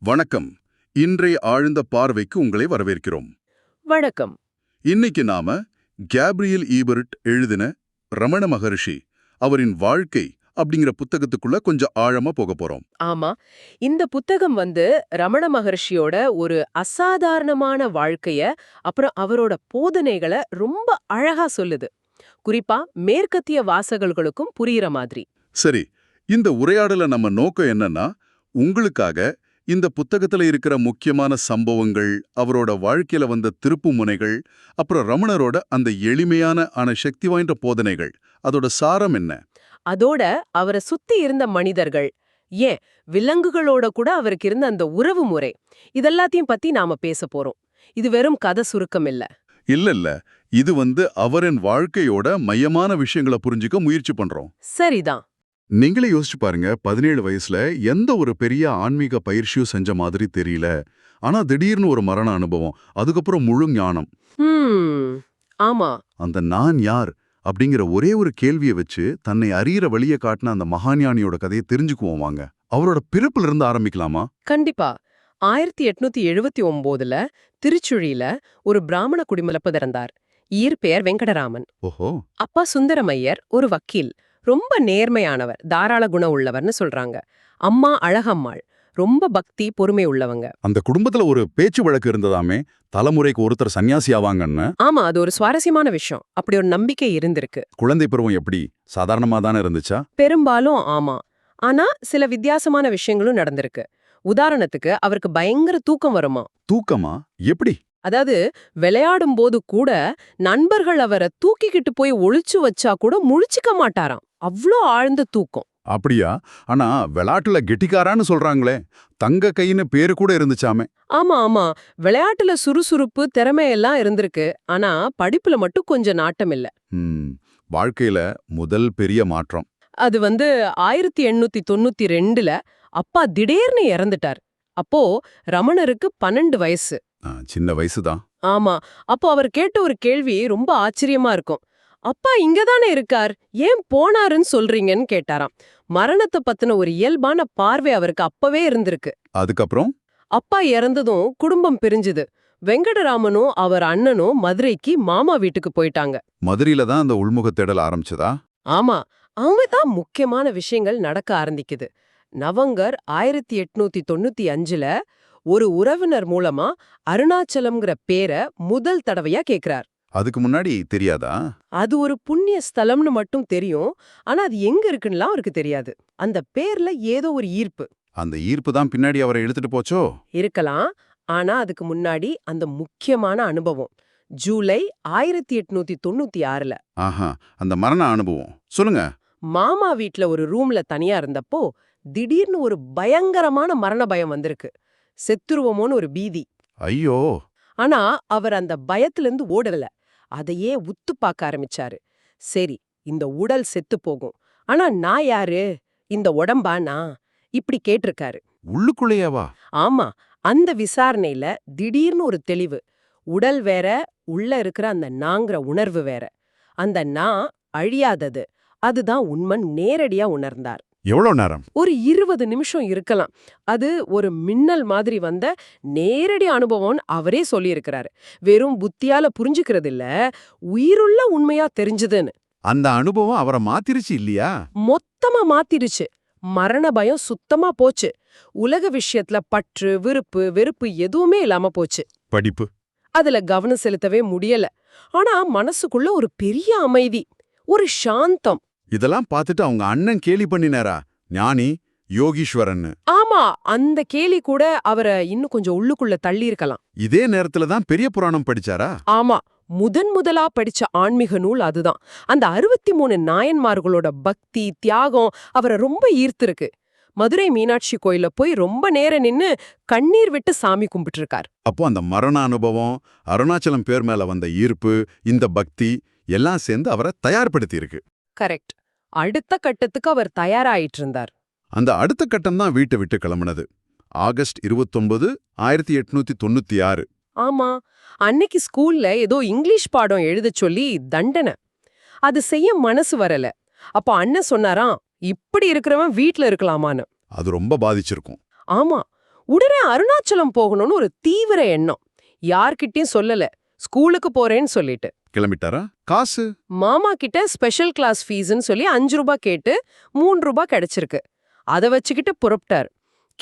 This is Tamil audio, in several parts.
வணக்கம். இன்றைய ஆழ்ந்த பார்வைக்கு உங்களை வரவேற்கிறோம். வணக்கம். இன்னைக்கு நாம கேப்ரியல் ஈபர்ட் எழுதின ரமண மகரிஷி அவரின் வாழ்க்கை அப்படிங்கிற புத்தகத்துக்குள்ள கொஞ்சம் ஆழமா போக போறோம். ஆமா. இந்த புத்தகம் வந்து ரமண மகர்ஷியோட ஒரு அசாதாரணமான வாழ்க்கைய அப்புறம் அவரோட போதனைகளை ரொம்ப அழகா சொல்லுது. குறிப்பா மேற்கத்திய வாசகர்களுக்கும் புரியுற மாதிரி. சரி இந்த உரையாடல நம்ம நோக்கம் என்னன்னா உங்களுக்காக இந்த புத்தகத்துல இருக்கிற முக்கியமான சம்பவங்கள் அவரோட வாழ்க்கையில வந்த திருப்பு முனைகள் அப்புறம் ரமணரோட அந்த எளிமையான ஆன சக்தி வாய்ந்த போதனைகள். அதோட சாரம் என்ன? அதோட அவரை சுத்தி இருந்த மனிதர்கள். ஏன்? விலங்குகளோட கூட அவருக்கு இருந்த அந்த உறவு முறை. இதெல்லாத்தையும் பத்தி நாம பேச போறோம். இது வெறும் கதை சுருக்கம் இல்ல. இல்ல இல்ல இது வந்து அவரின் வாழ்க்கையோட மையமான விஷயங்களை புரிஞ்சுக்க முயற்சி பண்றோம். சரிதான். நீங்களே யோசிச்சு பாருங்க பதினேழு வயசுல எந்த ஒரு பெரிய ஆன்மீக பயிற்சியும் செஞ்ச மாதிரி தெரியல. ஆனா திடீர்னு ஒரு மரண அனுபவம் அதுக்கப்புறம் முழு ஞானம். ஆமா. அந்த நான் யார்? அப்படிங்கிற ஒரே ஒரு கேள்வியை வச்சு தன்னை அறியிற வழியை காட்டின அந்த மகாஞானியோட கதையை தெரிஞ்சுக்குவோம் வாங்க. அவரோட பிறப்புல இருந்து ஆரம்பிக்கலாமா? கண்டிப்பா. ஆயிரத்தி எட்நூத்தி எழுபத்தி ஒன்பதுல திருச்சுழியில ஒரு பிராமண குடிமல பிறந்தார் இயற்பெயர் வெங்கடராமன். ஓஹோ. அப்பா சுந்தரமையர் ஒரு வக்கீல். ரொம்ப நேர்மையானவர் தாராள குணம் உள்ளவர்னு சொல்றாங்க. அம்மா அழகம்மாள் ரொம்ப பக்தி பொறுமை உள்ளவங்க. அந்த குடும்பத்துல ஒரு பேச்சு வழக்கு இருந்ததாமே தலைமுறைக்கு ஒருத்தர் சன்னியாசி ஆவாங்கன்னு? ஆமா அது ஒரு சுவாரஸ்யமான விஷயம். அப்படி ஒரு நம்பிக்கை இருந்திருக்கு. குழந்தை பருவம் எப்படி? சாதாரணமா தானே இருந்துச்சா? பெரும்பாலும் ஆமா. ஆனா சில வித்தியாசமான விஷயங்களும் நடந்திருக்கு. உதாரணத்துக்கு அவருக்கு பயங்கர தூக்கம் வருமா? தூக்கமா? எப்படி? அதாவது விளையாடும் போது கூட நண்பர்கள் அவரை தூக்கிக்கிட்டு போய் ஒளிச்சு வச்சா கூட முழிச்சுக்க மாட்டாராம். அவ்ளோ ஆழ்ந்த தூக்கம். அப்படியா? ஆனா விளையாட்டுல கெட்டிக்காரான்னு சொல்றாங்களே. தங்க கைன்னு பேரு கூட இருந்துச்சாமே. ஆமா ஆமா. விளையாட்டுல சுறுசுறுப்பு திறமையெல்லாம் இருந்திருக்கு. ஆனா படிப்புல மட்டும் கொஞ்சம் நாட்டம் இல்ல. வாழ்க்கையில முதல் பெரிய மாற்றம். அது வந்து ஆயிரத்தி எண்ணூத்தி தொண்ணூத்தி ரெண்டுல அப்பா திடீர்னு இறந்துட்டார். அப்போ ரமணருக்கு பன்னெண்டு வயசு. சின்ன வயசுதான். ஆமா. அப்போ அவர் கேட்ட ஒரு கேள்வி ரொம்ப ஆச்சரியமா இருக்கும். அப்பா இங்கதானே இருக்கார் ஏன் போனாருன்னு சொல்றீங்கன்னு கேட்டாராம். மரணத்தை பத்தின ஒரு இயல்பான பார்வை அவருக்கு அப்பவே இருந்திருக்கு. அதுக்கப்புறம்? அப்பா இறந்ததும் குடும்பம் பிரிஞ்சுது. வெங்கடராமனும் அவர் அண்ணனும் மதுரைக்கு மாமா வீட்டுக்கு போயிட்டாங்க. மதுரையில தான் அந்த உள்முக தேடல் ஆரம்பிச்சதா? ஆமா அவங்க தான் முக்கியமான விஷயங்கள் நடக்க ஆரம்பிக்குது. நவங்கர் ஆயிரத்தி எட்நூத்தி தொண்ணூத்தி அஞ்சுல ஒரு உறவினர் மூலமா அருணாச்சலம்ங்கிற பேரை முதல் தடவையா கேக்குறார். அதுக்கு முன்னாடி தெரியாதா? அது ஒரு புண்ணிய ஸ்தலம்னு மட்டும் தெரியும். ஆனா அது எங்க இருக்குன்னுலாம் அவருக்கு தெரியாது. அந்த பேர்ல ஏதோ ஒரு ஈர்ப்பு. அந்த ஈர்ப்பு தான் பின்னாடி அவரை இழுத்துட்டு போச்சோ? இருக்கலாம். ஆனா அதுக்கு முன்னாடி அந்த முக்கியமான அனுபவம். ஜூலை ஆயிரத்தி எட்நூத்தி தொண்ணூத்தி ஆறுல. ஆஹா அந்த மரண அனுபவம். சொல்லுங்க. மாமா வீட்ல ஒரு ரூம்ல தனியா இருந்தப்போ திடீர்னு ஒரு பயங்கரமான மரண பயம் வந்திருக்கு. செத்துருவோமோன்னு ஒரு பீதி. ஐயோ. ஆனா அவர் அந்த பயத்திலிருந்து ஓடல. அதையே உத்து பார்க்க ஆரம்பிச்சாரு. சரி இந்த உடல் செத்து போகும். ஆனா நான் யாரு? இந்த உடம்பா நான்? இப்படி கேட்டிருக்காரு. உள்ளுக்குள்ளேயாவா ஆமா அந்த விசாரணையில திடீர்னு ஒரு தெளிவு. உடல் வேற உள்ள இருக்கிற அந்த நாங்கிற உணர்வு வேற. அந்த நான் அழியாதது. அதுதான் உண்மன் நேரடியா உணர்ந்தார். எவ்வளவு நேரம்? ஒரு இருபது நிமிஷம் இருக்கலாம். அது ஒரு மின்னல் மாதிரி வந்த நேரடி அனுபவம்னு அவரே சொல்லியிருக்கிறாரு. வெறும் புத்தியால புரிஞ்சுக்கிறது இல்ல உயிருள்ள உண்மையா தெரிஞ்சதுன்னு. அந்த அனுபவம் அவரை மாத்திருச்சு இல்லையா? மொத்தமா மாத்திருச்சு. மரண பயம் சுத்தமா போச்சு. உலக விஷயத்துல பற்று விருப்பு வெறுப்பு எதுவுமே இல்லாம போச்சு. படிப்பு? அதுல கவனம் செலுத்தவே முடியல. ஆனா மனசுக்குள்ள ஒரு பெரிய அமைதி ஒரு சாந்தம். இதெல்லாம் பார்த்துட்டு அவங்க அண்ணன் கேலி பண்ணினாரா? ஞானி யோகீஸ்வரன்னு. ஆமா அந்த கேலி கூட அவரை இன்னும் கொஞ்சம் உள்ளுக்குள்ள தள்ளி இருக்கலாம் இதே நேரத்துல தான் பெரிய புராணம் படிச்சாரா? ஆமா முதன் முதலா படிச்ச ஆன்மீக நூல் அதுதான். அந்த அறுபத்தி மூணு நாயன்மார்களோட பக்தி தியாகம் அவரை ரொம்ப ஈர்த்திருக்கு. மதுரை மீனாட்சி கோயில போய் ரொம்ப நேரம் நின்னு கண்ணீர் விட்டு சாமி கும்பிட்டு இருக்கார் அப்போ அந்த மரண அனுபவம் அருணாச்சலம் பேர் மேல வந்த ஈர்ப்பு இந்த பக்தி எல்லாம் சேர்ந்து அவரை தயார்படுத்தி இருக்கு கரெக்ட். அடுத்த கட்டத்துக்கு அவர் தயாராயிட்டு இருந்தார் அந்த அடுத்த கட்டம் தான் வீட்டை விட்டு கிளம்புனது. ஆகஸ்ட் இருபத்தொன்பது ஆயிரத்தி எட்நூத்தி தொண்ணூத்தி ஆறு. ஆமா. அன்னைக்கு ஸ்கூல்ல ஏதோ இங்கிலீஷ் பாடம் எழுதச் சொல்லி தண்டனை. அது செய்ய மனசு வரல. அப்ப அண்ணன் சொன்னாராம் இப்படி இருக்கிறவன் வீட்ல இருக்கலாமான்னு. அது ரொம்ப பாதிச்சிருக்கும். ஆமா. உடனே அருணாச்சலம் போகணும்னு ஒரு தீவிர எண்ணம். யார்கிட்டயும் சொல்லல. ஸ்கூலுக்கு போறேன்னு சொல்லிட்டு. கிளம்பிட்டாரா? காசு? மாமா கிட்ட ஸ்பெஷல் கிளாஸ் ஃபீஸ்னு சொல்லி அஞ்சு ரூபாய் கேட்டு மூணு ரூபாய் கிடைச்சிருக்கு. அதை வச்சுக்கிட்டு புறப்பட்டார்.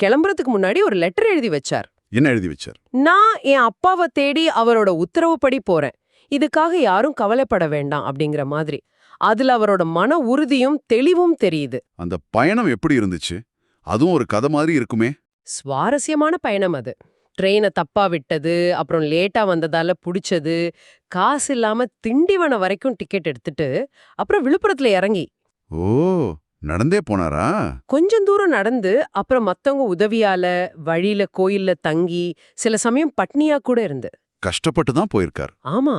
கிளம்புறதுக்கு முன்னாடி ஒரு லெட்டர் எழுதி வச்சார். என்ன எழுதி வச்சார்? நான் என் அப்பாவை தேடி அவரோட உத்தரவுப்படி போறேன். இதுக்காக யாரும் கவலைப்பட வேண்டாம் அப்படிங்கிற மாதிரி. அதுல அவரோட மன உறுதியும் தெளிவும் தெரியுது. அந்த பயணம் எப்படி இருந்துச்சு? அதுவும் ஒரு கதை மாதிரி இருக்குமே. சுவாரஸ்யமான பயணம் அது. ட்ரெயினை தப்பா விட்டது அப்புறம் லேட்டா வந்ததால புடிச்சது காசு இல்லாம திண்டிவனம் வரைக்கும் டிக்கெட் எடுத்துட்டு அப்புறம் விழுப்புரத்துல இறங்கி. ஓ! நடந்தே போனாரா? கொஞ்சம் தூரம் நடந்து அப்புறம் மத்தவங்க உதவியால வழியில கோயில்ல தங்கி சில சமயம் பட்னியா கூட இருந்து. கஷ்டப்பட்டு தான் போயிருக்கார். ஆமா.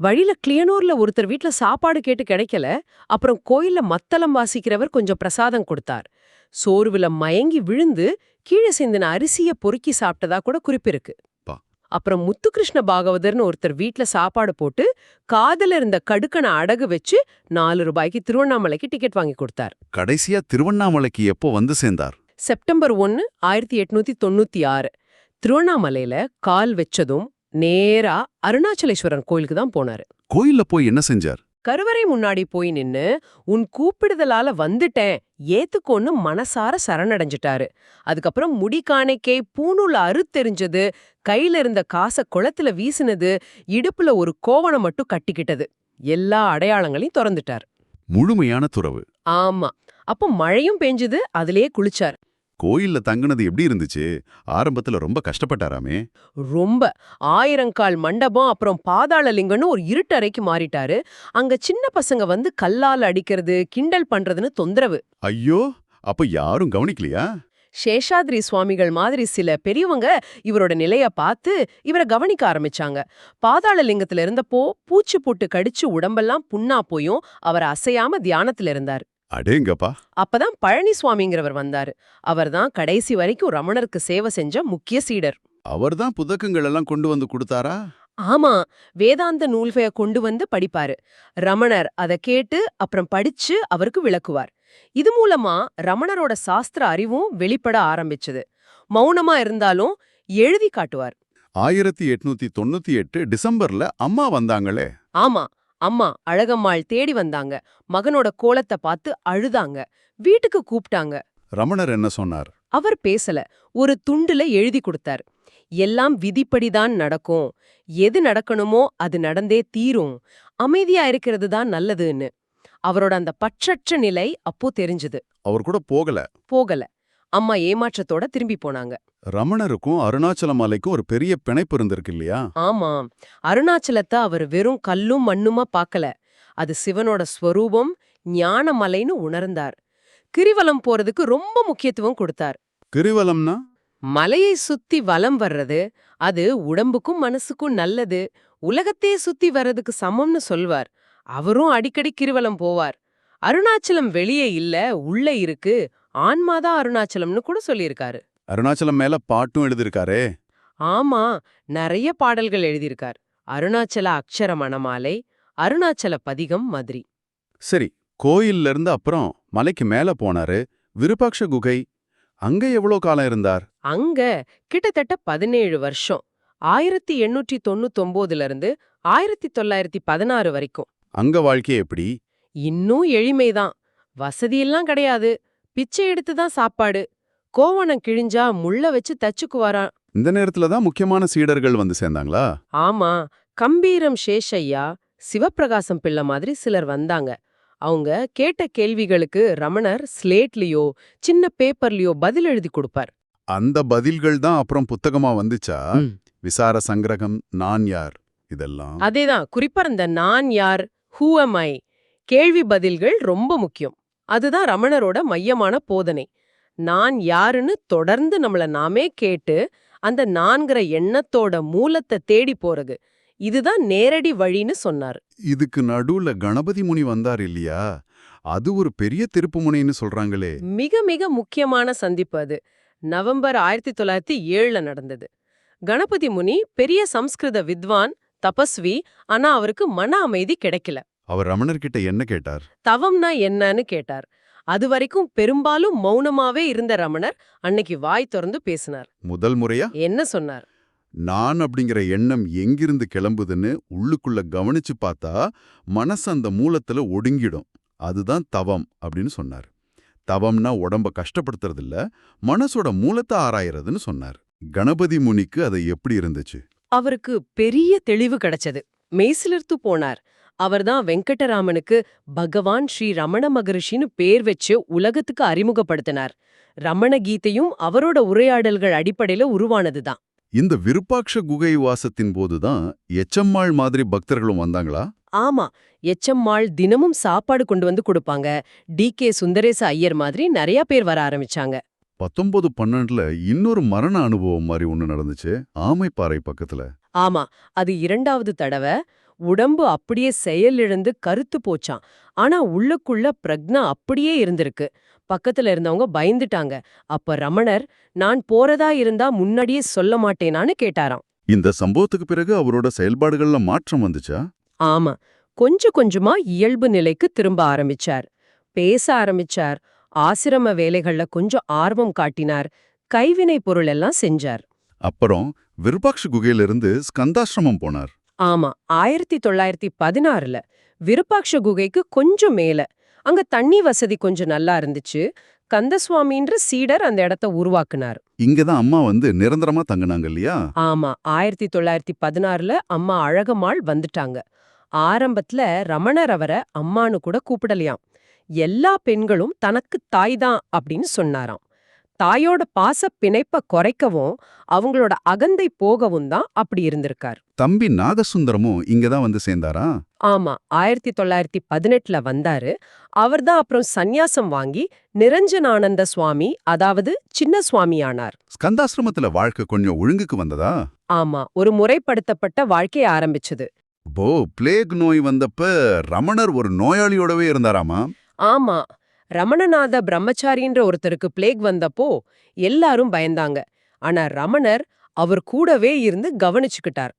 வழியில கிளியனூர்ல ஒருத்தர் வீட்ல சாப்பாடு கேட்டு கிடைக்கல அப்புறம் கோயில்ல மத்தளம் வாசிக்கிறவர் கொஞ்சம் பிரசாதம் கொடுத்தார். சோர்வுல மயங்கி விழுந்து கீழே சிந்தின அரிசிய பொறுக்கி சாப்பிட்டதா கூட குறிப்பிருக்கு. அப்புறம் முத்துகிருஷ்ண பாகவதர்னு ஒருத்தர் வீட்ல சாப்பாடு போட்டு காதுல இருந்த கடுக்கனை அடகு வச்சு நாலு ரூபாய்க்கு திருவண்ணாமலைக்கு டிக்கெட் வாங்கி கொடுத்தார். கடைசியா திருவண்ணாமலைக்கு எப்போ வந்து சேர்ந்தார்? செப்டம்பர் ஒன்னு ஆயிரத்தி எட்நூத்தி தொண்ணூத்தி ஆறு. திருவண்ணாமலையில கால் வச்சதும் நேரா அருணாச்சலேஸ்வரன் கோயிலுக்கு தான் போனாரு. கோயில்ல போய் என்ன செஞ்சார்? கருவறை முன்னாடி போய் நின்னு உன் கூப்பிடுதலால வந்துட்டேன். ஏத்துக்கோன்னு மனசார சரணடைஞ்சிட்டாரு. அதுக்கப்புறம் முடி காணிக்கை பூணூல அறுத்தெரிஞ்சது கையில இருந்த காசை குளத்துல வீசினது இடுப்புல ஒரு கோவணம் மட்டும் கட்டிக்கிட்டது. எல்லா அடையாளங்களையும் திறந்துட்டார். முழுமையான துறவு. ஆமா. அப்போ மழையும் பெஞ்சுது அதிலேயே குளிச்சார். கோயில்ல தங்குனது எப்படி இருந்துச்சு? ஆரம்பத்துல ரொம்ப கஷ்டப்பட்டாராமே. ரொம்ப. ஆயிரங்கால் மண்டபம் அப்புறம் பாதாள லிங்கம்னு ஒரு இருட்டறைக்கு மாறிட்டாரு. அங்க சின்ன பசங்க வந்து கல்லால் அடிக்கிறது கிண்டல் பண்றதுன்னு தொந்தரவு. ஐயோ! அப்ப யாரும் கவனிக்கலையா? சேஷாத்ரி சுவாமிகள் மாதிரி சில பெரியவங்க இவரோட நிலைய பார்த்து இவரை கவனிக்க ஆரம்பிச்சாங்க. பாதாள லிங்கத்துல இருந்தப்போ பூச்சி போட்டு கடிச்சு உடம்பெல்லாம் புண்ணா போயும் அவர் அசையாம தியானத்துல இருந்தார். அடேங்கப்பா. அப்பதான் பழனி சுவாமிங்கிறவர் வந்தாரு. அவர்தான் கடைசி வரைக்கும் ரமணருக்கு சேவை செஞ்ச முக்கிய சீடர். அவர்தான் புத்தகங்கள் எல்லாம் கொண்டு வந்து கொடுத்தாரா? ஆமா வேதாந்த நூல்கைய கொண்டு வந்து படிப்பாரு. ரமணர் அத கேட்டு அப்புறம் படிச்சு அவருக்கு விளக்குவார். இது மூலமா ரமணரோட சாஸ்திர அறிவும் வெளிப்பட ஆரம்பிச்சது. மௌனமா இருந்தாலும் எழுதி காட்டுவார். ஆயிரத்தி எட்நூத்தி தொண்ணூத்தி எட்டு டிசம்பர்ல அம்மா வந்தாங்களே. ஆமா அம்மா அழகம்மாள் தேடி வந்தாங்க. மகனோட கோலத்தை பார்த்து அழுதாங்க. வீட்டுக்கு கூப்பிட்டாங்க ரமணர் என்ன சொன்னார்? அவர் பேசல. ஒரு துண்டுல எழுதி கொடுத்தார். எல்லாம் விதிப்படிதான் நடக்கும். எது நடக்கணுமோ அது நடந்தே தீரும். அமைதியா இருக்கிறது தான் நல்லதுன்னு. அவரோட அந்த பற்றற்ற நிலை அப்போ தெரிஞ்சது. அவர் கூட போகல. போகல. அம்மா ஏமாற்றத்தோட திரும்பி போனாங்க. ரமணருக்கும் அருணாச்சல மலைக்கும் ஒரு பெரிய பிணைப்பு இருந்திருக்கு இல்லையா? ஆமா. அருணாச்சலத்தை அவர் வெறும் கல்லும் மண்ணுமா பார்க்கல அது சிவனோட ஸ்வரூபம் ஞானமலைன்னு உணர்ந்தார். கிரிவலம் போறதுக்கு ரொம்ப முக்கியத்துவம் கொடுத்தார். கிரிவலம்னா? மலையை சுத்தி வலம் வர்றது அது உடம்புக்கும் மனசுக்கும் நல்லது. உலகத்தையே சுத்தி வர்றதுக்கு சமம்னு சொல்வார். அவரும் அடிக்கடி கிரிவலம் போவார். அருணாச்சலம் வெளியே இல்ல உள்ள இருக்கு. ஆன்மாதான் அருணாச்சலம்னு கூட சொல்லியிருக்காரு. அருணாச்சலம் மேல பாட்டும் எழுதியிருக்காரே. ஆமா நிறைய பாடல்கள் எழுதியிருக்கார். அருணாச்சல அக்ஷர மணமாலை அருணாச்சல பதிகம் மாதிரி. சரி கோயில்ல இருந்து அப்புறம் மலைக்கு மேல போனாரு விருபாக்ஷ குகை அங்க எவ்வளோ காலம் இருந்தார்? அங்க கிட்டத்தட்ட பதினேழு வருஷம். ஆயிரத்தி எண்ணூற்றி தொண்ணூத்தொன்பதுல இருந்து ஆயிரத்தி தொள்ளாயிரத்தி பதினாறு வரைக்கும். அங்க வாழ்க்கை எப்படி? இன்னும் எளிமைதான். வசதியெல்லாம் கிடையாது. பிச்சை எடுத்து தான் சாப்பாடு. கோவணம் கிழிஞ்சா முள்ள வச்சு தச்சுக்குவாராம் இந்த நேரத்துல தான் முக்கியமான சீடர்கள் வந்து சேர்ந்தாங்களா? ஆமா. கம்பீரம் சேஷையா சிவப்பிரகாசம் பிள்ளை மாதிரி சிலர் வந்தாங்க. அவங்க கேட்ட கேள்விகளுக்கு ரமணர் ஸ்லேட்லயோ சின்ன பேப்பர்லயோ பதில் எழுதி கொடுப்பார். அந்த பதில்கள் தான் அப்புறம் புத்தகமா வந்துச்சா? விசார சங்கிரகம் நான் யார்? இதெல்லாம். அதேதான் குறிப்பா இந்த நான் யார் ஹூ am I? கேள்வி பதில்கள் ரொம்ப முக்கியம். அதுதான் ரமணரோட மையமான போதனை. நான் யாருன்னு தொடர்ந்து நம்மள நாமே கேட்டு அந்த நான்கிற எண்ணத்தோட மூலத்தை தேடி போறது. இதுதான் நேரடி வழின்னு சொன்னார். இதுக்கு நடுவுல கணபதி முனி வந்தார் இல்லையா? அது ஒரு பெரிய திருப்புமுனைன்னு சொல்றாங்களே. மிக மிக முக்கியமான சந்திப்பு அது. நவம்பர் ஆயிரத்தி தொள்ளாயிரத்தி ஏழுல நடந்தது. கணபதி முனி பெரிய சம்ஸ்கிருத வித்வான் தபஸ்வி ஆனா அவருக்கு மன அமைதி கிடைக்கல. அவர் ரமணர்கிட்ட என்ன கேட்டார்? தவம்னா என்னன்னு கேட்டார். அது வரைக்கும் பெரும்பாலும் மௌனமாவே இருந்த ரமணர் அன்னைக்கு வாய் திறந்து பேசினார். முதல் முறையா? என்ன சொன்னார்? நான் அப்படிங்கிற எண்ணம் எங்கிருந்து கிளம்புதுன்னு உள்ளுக்குள்ள கவனிச்சு பார்த்தா மனசு அந்த மூலத்துல ஒடுங்கிடும். அதுதான் தவம் அப்படின்னு சொன்னார். தவம்னா உடம்ப கஷ்டப்படுத்துறது இல்ல மனசோட மூலத்தை ஆராயறதுன்னு சொன்னார். கணபதி முனிக்கு அது எப்படி இருந்துச்சு? அவருக்கு பெரிய தெளிவு கிடைச்சது. மெய்சிலிர்த்து போனார். அவர்தான் வெங்கடராமனுக்கு பகவான் ஸ்ரீ ரமண மகரிஷின்னு பேர் வச்சு உலகத்துக்கு அறிமுகப்படுத்தினார். ரமண கீதையும் அவரோட உரையாடல்கள் அடிப்படையில உருவானதுதான். இந்த விருப்பாட்ச குகை வாசத்தின் போதுதான் எச்சம்மாள் மாதிரி பக்தர்களும் வந்தாங்களா? ஆமா எச்சம்மாள் தினமும் சாப்பாடு கொண்டு வந்து கொடுப்பாங்க. டி. கே. சுந்தரேச ஐயர் மாதிரி நிறைய பேர் வர ஆரம்பிச்சாங்க. பத்தொன்பது பன்னெண்டுல இன்னொரு மரண அனுபவம் மாதிரி ஒண்ணு நடந்துச்சு. ஆமைப்பாறை பக்கத்துல. ஆமா அது இரண்டாவது தடவை உடம்பு அப்படியே செயலிழந்து கருத்து போச்சாம். ஆனா உள்ளுக்குள்ள பிரக்னா அப்படியே இருந்திருக்கு. பக்கத்துல இருந்தவங்க பயந்துட்டாங்க. அப்ப ரமணர் நான் போறதா இருந்தா முன்னாடியே சொல்ல மாட்டேனான்னு கேட்டாராம். இந்த சம்பவத்துக்கு பிறகு அவரோட செயல்பாடுகள்ல மாற்றம் வந்துச்சா? ஆமா. கொஞ்சம் கொஞ்சமா இயல்பு நிலைக்கு திரும்ப ஆரம்பிச்சார். பேச ஆரம்பிச்சார். ஆசிரம வேலைகள்ல கொஞ்சம் ஆர்வம் காட்டினார். கைவினை பொருள் எல்லாம் செஞ்சார். அப்புறம் விருப்பாட்ச குகையிலிருந்து ஸ்கந்தாசிரமம் போனார். ஆமா ஆயிரத்தி தொள்ளாயிரத்தி பதினாறுல விருப்பாட்ச குகைக்கு கொஞ்சம் மேல. அங்க தண்ணி வசதி கொஞ்சம் நல்லா இருந்துச்சு. கந்தசுவாமின்ற சீடர் அந்த இடத்த உருவாக்குனார். இங்கதான் அம்மா வந்து நிரந்தரமா தங்குனாங்க இல்லையா? ஆமா ஆயிரத்தி தொள்ளாயிரத்தி பதினாறுல அம்மா அழகம்மாள் வந்துட்டாங்க. ஆரம்பத்துல ரமணர் அவரை அம்மான்னு கூட கூப்பிடலையாம். எல்லா பெண்களும் தனக்கு தாய்தான் அப்படின்னு சொன்னாராம். தாயோட பாச பிணைப்ப குறைக்கவும் அவங்களோட அகந்தை போகவும் தான் அப்படி இருந்திருக்கார். தம்பி நாகசுந்தரமும் இங்கதான் வந்து சேர்ந்தாரா? ஆமா ஆயிரத்தி தொள்ளாயிரத்தி பதினெட்டுல வந்தாரு. அவர்தான் அப்புறம் சந்நியாசம் வாங்கி நிரஞ்சனானந்த சுவாமி அதாவது சின்ன சுவாமி ஆனார் ஸ்கந்தாசிரமத்துல வாழ்க்கை கொஞ்சம் ஒழுங்குக்கு வந்ததா? ஆமா ஒரு முறைப்படுத்தப்பட்ட வாழ்க்கை ஆரம்பிச்சது. போ பிளேக் நோய் வந்தப்ப ரமணர் ஒரு நோயாளியோடவே இருந்தாராமா? ஆமா ரமணநாத பிரம்மச்சாரின்ற ஒருத்தருக்கு பிளேக் வந்தப்போ எல்லாரும் பயந்தாங்க. ஆனா ரமணர் அவர் கூடவே இருந்து கவனிச்சுக்கிட்டார்.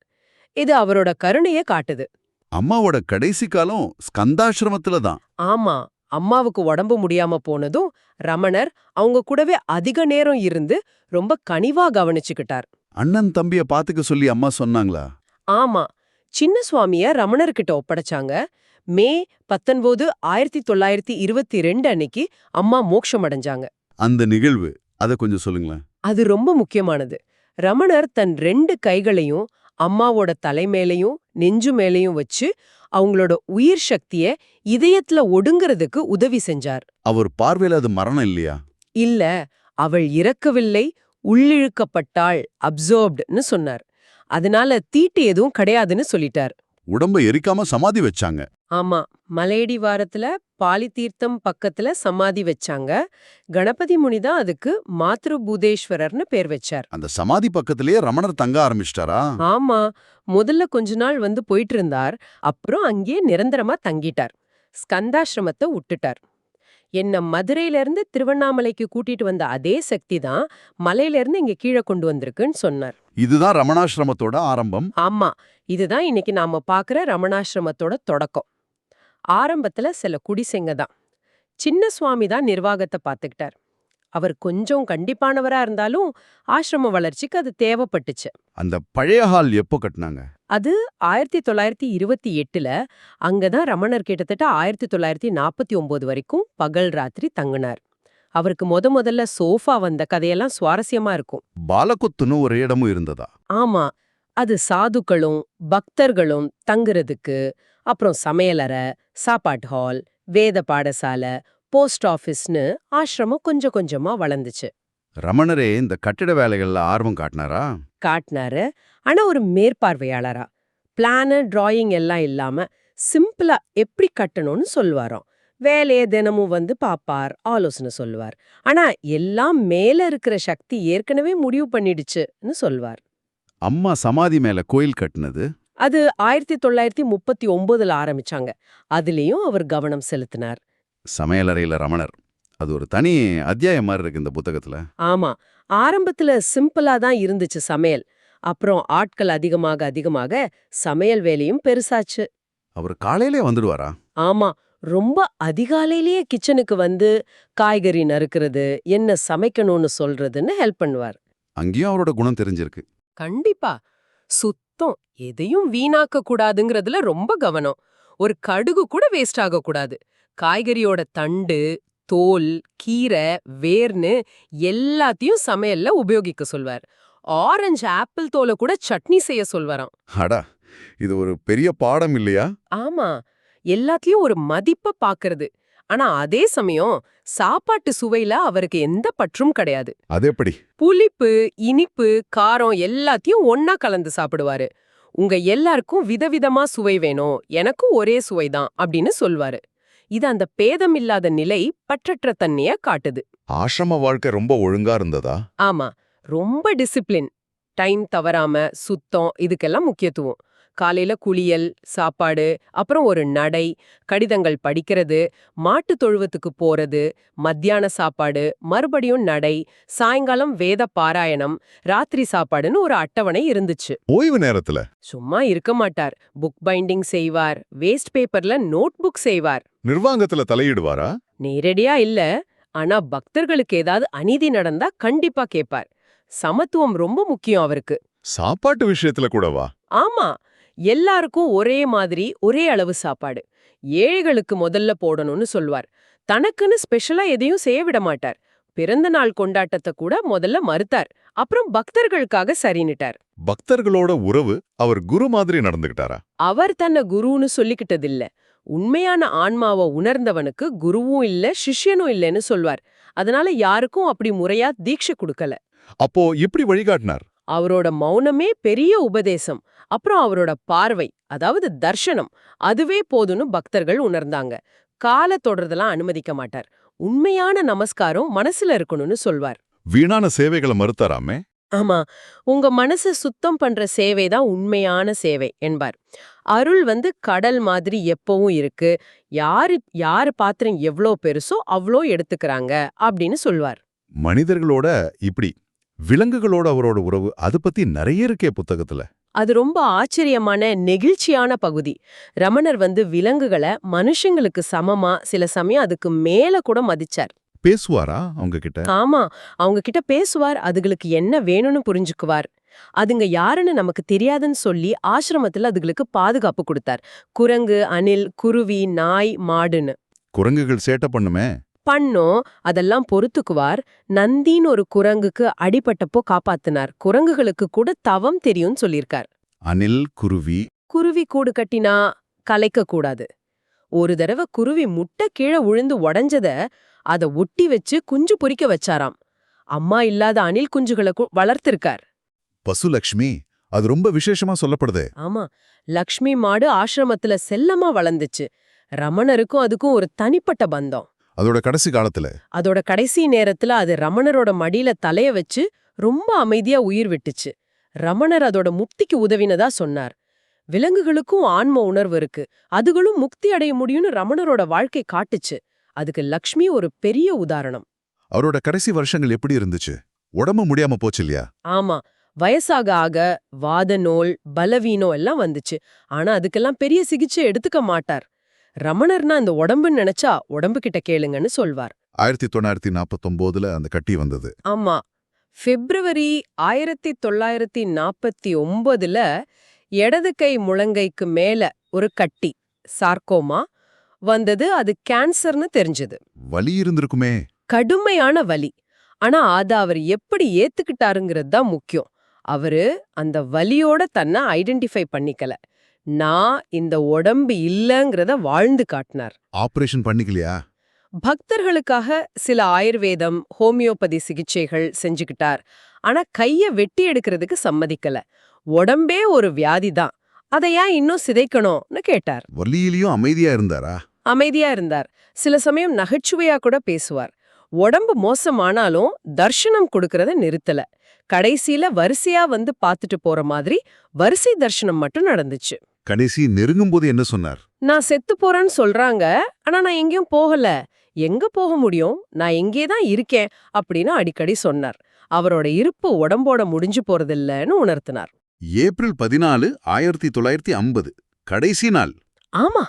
இது அவரோட கருணைய காட்டுது. அம்மாவோட கடைசி காலம் ஸ்கந்தாசிரமத்துல தான். ஆமா அம்மாவுக்கு உடம்பு முடியாம போனதும் ரமணர் அவங்க கூடவே அதிக நேரம் இருந்து ரொம்ப கனிவா கவனிச்சுக்கிட்டார். அண்ணன் தம்பிய பாத்துக்க சொல்லி அம்மா சொன்னாங்களா? ஆமா சின்ன சுவாமிய ரமணர்கிட்ட ஒப்படைச்சாங்க. மே பத்தொன்பது ஆயிரத்தி தொள்ளாயிரத்தி இருபத்தி ரெண்டு அன்னைக்கு அம்மா மோட்சம் அடைஞ்சாங்க அந்த நிகழ்வு அத கொஞ்சம் சொல்லுங்களேன். அது ரொம்ப முக்கியமானது. ரமணர் தன் ரெண்டு கைகளையும் அம்மாவோட தலைமேலையும் நெஞ்சு மேலையும் வச்சு அவங்களோட உயிர் சக்திய இதயத்துல ஒடுங்கறதுக்கு உதவி செஞ்சார். அவர் பார்வையில அது மரணம் இல்லையா? இல்ல அவள் இறக்கவில்லை உள்ளிழுக்கப்பட்டாள் அப்சர்ப்ட்னு சொன்னார். அதனால தீட்டு எதுவும் கிடையாதுன்னு சொல்லிட்டார். உடம்ப எரிக்காம சமாதி வச்சாங்க. ஆமா மலையடி வாரத்துல பாலிதீர்த்தம் பக்கத்துல சமாதி வச்சாங்க. கணபதி முனிதான் அதுக்கு மாத்ருபூதேஸ்வரர்னு பேர் வச்சார். அந்த சமாதி பக்கத்திலேயே ரமணர் தங்க ஆரம்பிச்சிட்டாரா? ஆமா முதல்ல கொஞ்ச நாள் வந்து போயிட்டு இருந்தார் அப்புறம் அங்கேயே நிரந்தரமா தங்கிட்டார். ஸ்கந்தாசிரமத்தை விட்டுட்டார். என்ன மதுரையில இருந்து திருவண்ணாமலைக்கு கூட்டிட்டு வந்த அதே சக்தி தான் மலையில இருந்து இங்க கீழே கொண்டு வந்திருக்குன்னு சொன்னார். இதுதான் ரமணாசிரமத்தோட ஆரம்பம். ஆமா இதுதான் இன்னைக்கு நாம பாக்குற ரமணாசிரமத்தோட தொடக்கம். ஆரம்பத்துல சில குடிசெங்க தான். சின்ன சுவாமி தான் நிர்வாகத்தை பார்த்துக்கிட்டார் அவர் கொஞ்சம் கண்டிப்பானவரா இருந்தாலும் ஆசிரம வளர்ச்சிக்கு அது தேவைப்பட்டுச்சு. அந்த பழைய ஹால் எப்போ கட்டினாங்க? அது ஆயிரத்தி தொள்ளாயிரத்தி இருபத்தி எட்டுல அங்கதான் ரமணர் கிட்டத்தட்ட ஆயிரத்தி தொள்ளாயிரத்தி நாற்பத்தி ஒன்பது வரைக்கும் பகல் ராத்திரி தங்குனார். அவருக்கு முத முதல்ல சோஃபா வந்த கதையெல்லாம் சுவாரஸ்யமா இருக்கும். பாலகுத்துன்னு ஒரு இடமும் இருந்ததா? ஆமா. அது சாதுக்களும் பக்தர்களும் தங்குறதுக்கு அப்புறம் சமையலறை சாப்பாட்டு ஹால் வேத பாடசாலை போஸ்ட் ஆபீஸ்னு ஆசிரமம் கொஞ்சம் கொஞ்சமா வளர்ந்துச்சு. ரமணரே இந்த கட்டிட வேலைகள்ல ஆர்வம் காட்டினாரா? காட்டினாரு. ஆனா ஒரு மேற்பார்வையாளரா. பிளானு டிராயிங் எல்லாம் இல்லாம சிம்பிளா எப்படி கட்டணும்னு சொல்லுவாராம். வேலையை தினமும் வந்து பாப்பார் ஆலோசனை சொல்லுவார். ஆனா எல்லாம் மேல இருக்கிற சக்தி ஏற்கனவே முடிவு பண்ணிடுச்சுன்னு சொல்வார் அம்மா சமாதி மேல கோயில் கட்டினது? அது ஆயிரத்தி தொள்ளாயிரத்தி முப்பத்தி ஒன்பதுல ஆரம்பிச்சாங்க. அதுலயும் அவர் கவனம் செலுத்தினார். சமையலறையில ரமணர். அது ஒரு தனி அத்தியாயம் மாதிரி இருக்கு இந்த புத்தகத்துல. ஆமா. ஆரம்பத்துல சிம்பிளா தான் இருந்துச்சு சமையல். அப்புறம் ஆட்கள் அதிகமாக அதிகமாக சமையல் வேலையும் பெருசாச்சு. அவர் காலையிலே வந்துடுவாரா? ஆமா. ரொம்ப அதிகாலையிலேயே கிச்சனுக்கு வந்து காய்கறி நறுக்கிறது என்ன சமைக்கணும்னு சொல்றதுன்னு ஹெல்ப் பண்ணுவார். அங்கேயும் அவரோட குணம் தெரிஞ்சிருக்கு. கண்டிப்பா. சுத்தம் எதையும் வீணாக்க கூடாதுங்கிறதுல ரொம்ப கவனம். ஒரு கடுகு கூட வேஸ்ட் ஆக கூடாது காய்கறியோட தண்டு தோல் கீரை வேர்னு எல்லாத்தையும் சமையல்ல உபயோகிக்க சொல்வார். ஆரஞ்சு ஆப்பிள் தோலை கூட சட்னி செய்ய சொல்வாராம். அடா இது ஒரு பெரிய பாடம் இல்லையா? ஆமா. எல்லாத்தையும் ஒரு மதிப்ப பாக்குறது. ஆனா அதே சமயம் சாப்பாட்டு சுவையில அவருக்கு எந்த பற்றும் கிடையாது. அது எப்படி? புளிப்பு இனிப்பு காரம் எல்லாத்தையும் ஒன்னா கலந்து சாப்பிடுவாரு. உங்க எல்லாருக்கும் விதவிதமா சுவை வேணும். எனக்கும் ஒரே சுவைதான் அப்படின்னு சொல்வாரு. இது அந்த பேதம் இல்லாத நிலை பற்றற்ற தன்மைய காட்டுது. ஆசிரம வாழ்க்கை ரொம்ப ஒழுங்கா இருந்ததா? ஆமா. ரொம்ப டிசிப்ளின். டைம் தவறாம சுத்தம் இதுக்கெல்லாம் முக்கியத்துவம். காலையில குளியல் சாப்பாடு அப்புறம் ஒரு நடை கடிதங்கள் படிக்கிறது மாட்டு தொழுவத்துக்கு போறது மத்தியான சாப்பாடு மறுபடியும் நடை சாயங்காலம் வேத பாராயணம் ராத்திரி சாப்பாடுன்னு ஒரு அட்டவணை இருந்துச்சு. ஓய்வு நேரத்துல? சும்மா இருக்க மாட்டார். புக் பைண்டிங் செய்வார். வேஸ்ட் பேப்பர்ல நோட் புக் செய்வார். நிர்வாகத்துல தலையிடுவாரா? நேரடியா இல்ல. ஆனா பக்தர்களுக்கு ஏதாவது அநீதி நடந்தா கண்டிப்பா கேப்பார் சமத்துவம் ரொம்ப முக்கியம் அவருக்கு. சாப்பாட்டு விஷயத்துல கூடவா? ஆமா. எல்லாருக்கும் ஒரே மாதிரி ஒரே அளவு சாப்பாடு. ஏழைகளுக்கு முதல்ல போடணும்னு சொல்வார். தனக்குன்னு ஸ்பெஷலா எதையும் செய்ய விட மாட்டார். பிறந்த நாள் கொண்டாட்டத்தை கூட முதல்ல மறுத்தார். அப்புறம் பக்தர்களுக்காக சரின்னுட்டார். பக்தர்களோட உறவு அவர் குரு மாதிரி நடந்துகிட்டாரா? அவர் தன்னை குருன்னு சொல்லிக்கிட்டதில்ல. உண்மையான ஆன்மாவை உணர்ந்தவனுக்கு குருவும் இல்ல சிஷ்யனும் இல்லைன்னு சொல்வார். அதனால யாருக்கும் அப்படி முறையா தீட்சை கொடுக்கல. அப்போ எப்படி வழிகாட்டினார்? அவரோட மௌனமே பெரிய உபதேசம். அப்புறம் அவரோட பார்வை அதாவது தர்ஷனம் அதுவே போதும்னு பக்தர்கள் உணர்ந்தாங்க. கால தொடர்தெல்லாம் அனுமதிக்க மாட்டார். உண்மையான நமஸ்காரம் மனசுல இருக்கணும்னு சொல்வார். வீணான சேவைகளை மறுத்தாராமே? ஆமா உங்க மனசை சுத்தம் பண்ற சேவை தான் உண்மையான சேவை என்பார். அருள் வந்து கடல் மாதிரி எப்பவும் இருக்கு. யாரு யாரு பாத்திரம் எவ்ளோ பெருசோ அவ்ளோ எடுத்துக்கறாங்க அப்படின்னு சொல்வார். மனிதர்களோட இப்படி விலங்குகளோட அவரோட உறவு அது பத்தி நிறைய இருக்கே புத்தகத்துல. அது ரொம்ப ஆச்சரியமான நெகிழ்ச்சியான பகுதி. ரமணர் வந்து விலங்குகளை மனுஷங்களுக்கு சமமா சில சமயம் அதுக்கு மேல கூட மதிச்சார். பேசுவாரா அவங்க கிட்ட ஆமா அவங்க கிட்ட பேசுவார் அதுகளுக்கு என்ன வேணும்னு புரிஞ்சுக்குவார். அதுங்க யாருன்னு நமக்கு தெரியாதுன்னு சொல்லி ஆசிரமத்துல அதுகளுக்கு பாதுகாப்பு கொடுத்தார். குரங்கு அணில் குருவி நாய் மாடுன்னு. குரங்குகள் சேட்டை பண்ணுமே? பண்ணோம் அதெல்லாம் பொறுத்துக்குவார். நந்தின்னு ஒரு குரங்குக்கு அடிபட்டப்போ காப்பாத்தினார். குரங்குகளுக்கு கூட தவம் தெரியும்னு சொல்லியிருக்கார். அணில் குருவி. குருவி கூடு கட்டினா கலைக்க கூடாது. ஒரு தடவை குருவி முட்டை கீழே விழுந்து உடைஞ்சத அத ஒட்டி வச்சு குஞ்சு பொரிக்க வச்சாராம். அம்மா இல்லாத அணில் குஞ்சுகளை வளர்த்திருக்கார். பசுலக்ஷ்மி அது ரொம்ப விசேஷமா சொல்லப்படுதே. ஆமா லக்ஷ்மி மாடு ஆசிரமத்துல செல்லமா வளர்ந்துச்சு. ரமணருக்கும் அதுக்கும் ஒரு தனிப்பட்ட பந்தம். அதோட கடைசி காலத்துல? அதோட கடைசி நேரத்துல அது ரமணரோட மடியில தலைய வச்சு ரொம்ப அமைதியா உயிர் விட்டுச்சு. ரமணர் அதோட முக்திக்கு உதவினதா சொன்னார். விலங்குகளுக்கும் ஆன்ம உணர்வு இருக்கு. அதுகளும் முக்தி அடைய முடியும்னு ரமணரோட வாழ்க்கை காட்டுச்சு. அதுக்கு லக்ஷ்மி ஒரு பெரிய உதாரணம். அவரோட கடைசி வருஷங்கள் எப்படி இருந்துச்சு? உடம்பு முடியாம போச்சு இல்லையா? ஆமா. வயசாக ஆக வாத நோல் பலவீனம் எல்லாம் வந்துச்சு. ஆனா அதுக்கெல்லாம் பெரிய சிகிச்சை எடுத்துக்க மாட்டார். ரமணர்னா இந்த உடம்புன்னு நினைச்சா உடம்பு கிட்ட கேளுங்கன்னு சொல்வார். ஆயிரத்தி தொள்ளாயிரத்தி நாற்பத்தொம்போதுல அந்த கட்டி வந்தது. ஆமா. பிப்ரவரி ஆயிரத்தி தொள்ளாயிரத்தி நாற்பத்தி ஒன்பதுல இடது கை முழங்கைக்கு மேல ஒரு கட்டி சார்க்கோமா வந்தது. அது கேன்சர்னு தெரிஞ்சது. வலி இருந்திருக்குமே. கடுமையான வலி. ஆனா அத அவர் எப்படி ஏத்துக்கிட்டாருங்கிறது தான் முக்கியம். அவரு அந்த வலியோட தன்னை ஐடென்டிஃபை பண்ணிக்கல. நான் இந்த உடம்பு இல்லங்கிறத வாழ்ந்து காட்டினார். ஆபரேஷன் பண்ணிக்கலையா? பக்தர்களுக்காக சில ஆயுர்வேதம் ஹோமியோபதி சிகிச்சைகள் செஞ்சுக்கிட்டார். ஆனா கைய வெட்டி எடுக்கிறதுக்கு சம்மதிக்கல. உடம்பே ஒரு வியாதி தான் அதை ஏன் இன்னும் சிதைக்கணும்னு கேட்டார். வலியிலயும் அமைதியா இருந்தாரா? அமைதியா இருந்தார். சில சமயம் நகைச்சுவையா கூட பேசுவார். உடம்பு மோசமானாலும் தர்ஷனம் கொடுக்கறத நிறுத்தல. கடைசியில வரிசையா வந்து பார்த்துட்டு போற மாதிரி வரிசை தர்ஷனம் மட்டும் நடந்துச்சு. கடைசி நெருங்கும்போது என்ன சொன்னார்? நான் செத்து போறேன்னு சொல்றாங்க ஆனா நான் எங்கேயும் போகல. எங்க போக முடியும்? நான் எங்கே தான் இருக்கேன் அப்படின்னு அடிக்கடி சொன்னார். அவரோட இருப்பு உடம்போட முடிஞ்சு போறதில்லன்னு உணர்த்தினார். ஏப்ரல் பதினாலு ஆயிரத்தி தொள்ளாயிரத்தி ஐம்பது. கடைசி நாள். ஆமா.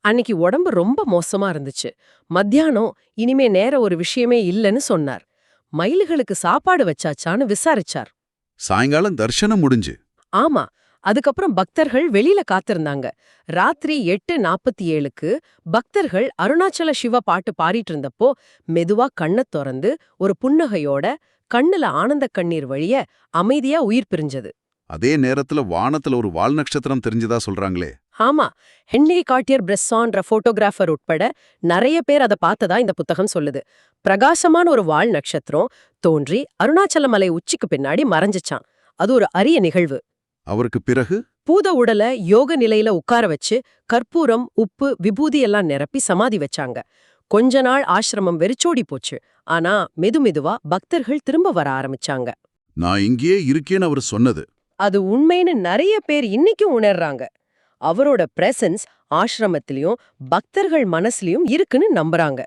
அன்னைக்கு உடம்பு ரொம்ப மோசமா இருந்துச்சு. மத்தியானம் இனிமே நேர ஒரு விஷயமே இல்லைன்னு சொன்னார். மயில்களுக்கு சாப்பாடு வச்சாச்சான்னு விசாரிச்சார். சாயங்காலம் தர்ஷனம் முடிஞ்சு. ஆமா. அதுக்கப்புறம் பக்தர்கள் வெளியில காத்திருந்தாங்க. ராத்திரி எட்டு நாப்பத்தி ஏழுக்கு பக்தர்கள் அருணாச்சல சிவ பாட்டு பாடிட்டு இருந்தப்போ மெதுவா கண்ணத் திறந்து ஒரு புன்னகையோட கண்ணுல ஆனந்த கண்ணீர் வழிய அமைதியா உயிர் பிரிஞ்சது. அதே நேரத்துல வானத்துல ஒரு வால் நட்சத்திரம் தெரிஞ்சதா சொல்றாங்களே. ஆமா ஹென்ரி காட்டியர் பிரெஸ்ஸான்ற போட்டோகிராஃபர் உட்பட நிறைய பேர் அதை பார்த்ததா இந்த புத்தகம் சொல்லுது. பிரகாசமான ஒரு வால் நட்சத்திரம் தோன்றி அருணாச்சல மலை உச்சிக்கு பின்னாடி மறைஞ்சிச்சான் அது ஒரு அரிய நிகழ்வு. அவருக்கு பிறகு பூத உடல யோக நிலையில உட்கார வச்சு கற்பூரம் உப்பு விபூதி எல்லாம் நிரப்பி சமாதி வச்சாங்க. கொஞ்ச நாள் ஆசிரமம் வெறிச்சோடி போச்சு. ஆனா மெதுமெதுவா பக்தர்கள் திரும்ப வர ஆரம்பிச்சாங்க. நான் இங்கேயே இருக்கேன்னு அவர் சொன்னது. அது உண்மைன்னு நிறைய பேர் இன்னைக்கும் உணர்றாங்க. அவரோட பிரசன்ஸ் ஆசிரமத்திலயும் பக்தர்கள் மனசுலயும் இருக்குன்னு நம்புறாங்க.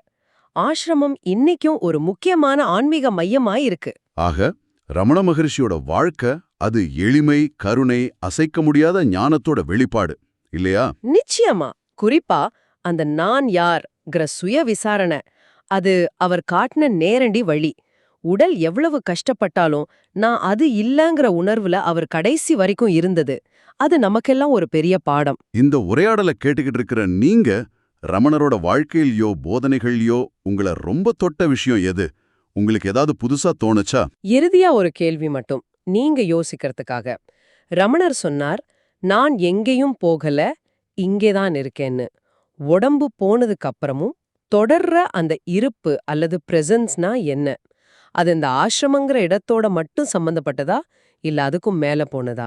ஆசிரமம் இன்னைக்கும் ஒரு முக்கியமான ஆன்மீக மையமா இருக்கு. ஆக ரமண மகரிஷியோட வாழ்க்கை அது எளிமை கருணை அசைக்க முடியாத ஞானத்தோட வெளிப்பாடு. இல்லையா? நிச்சயமா. குறிப்பா அந்த நான் யார்ங்கிற சுய விசாரணை. அது அவர் காட்டின நேரடி வழி. உடல் எவ்வளவு கஷ்டப்பட்டாலும் நான் அது இல்லங்கிற உணர்வுல அவர் கடைசி வரைக்கும் இருந்தது. அது நமக்கெல்லாம் ஒரு பெரிய பாடம். இந்த உரையாடலை கேட்டுக்கிட்டு இருக்கிற நீங்க ரமணரோட வாழ்க்கையிலயோ போதனைகள்லயோ உங்களை ரொம்ப தொட்ட விஷயம் எது? உங்களுக்கு ஏதாவது புதுசா தோணுச்சா? இறுதியா ஒரு கேள்வி மட்டும். நீங்க யோசிக்கிறதுக்காக. ரமணர் சொன்னார் நான் எங்கேயும் போகல இங்கேதான் இருக்கேன்னு. உடம்பு போனதுக்கு அப்புறமும் தொடர்ற அந்த இருப்பு அல்லது பிரசன்ஸ்னா என்ன? அது இந்த ஆசிரமங்கிற இடத்தோட மட்டும் சம்பந்தப்பட்டதா? இல்ல அதுக்கும் மேல போனதா?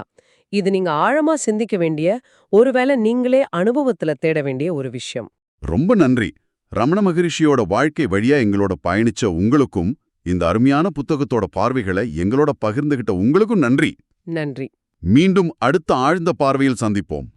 இது நீங்க ஆழமா சிந்திக்க வேண்டிய ஒருவேளை நீங்களே அனுபவத்துல தேட வேண்டிய ஒரு விஷயம். ரொம்ப நன்றி. ரமண மகரிஷியோட வாழ்க்கை வழியா எங்களோட பயணிச்ச உங்களுக்கும் இந்த அருமையான புத்தகத்தோட பார்வைகளை எங்களோட பகிர்ந்துகிட்ட உங்களுக்கும் நன்றி. நன்றி. மீண்டும் அடுத்த ஆழ்ந்த பார்வையில் சந்திப்போம்.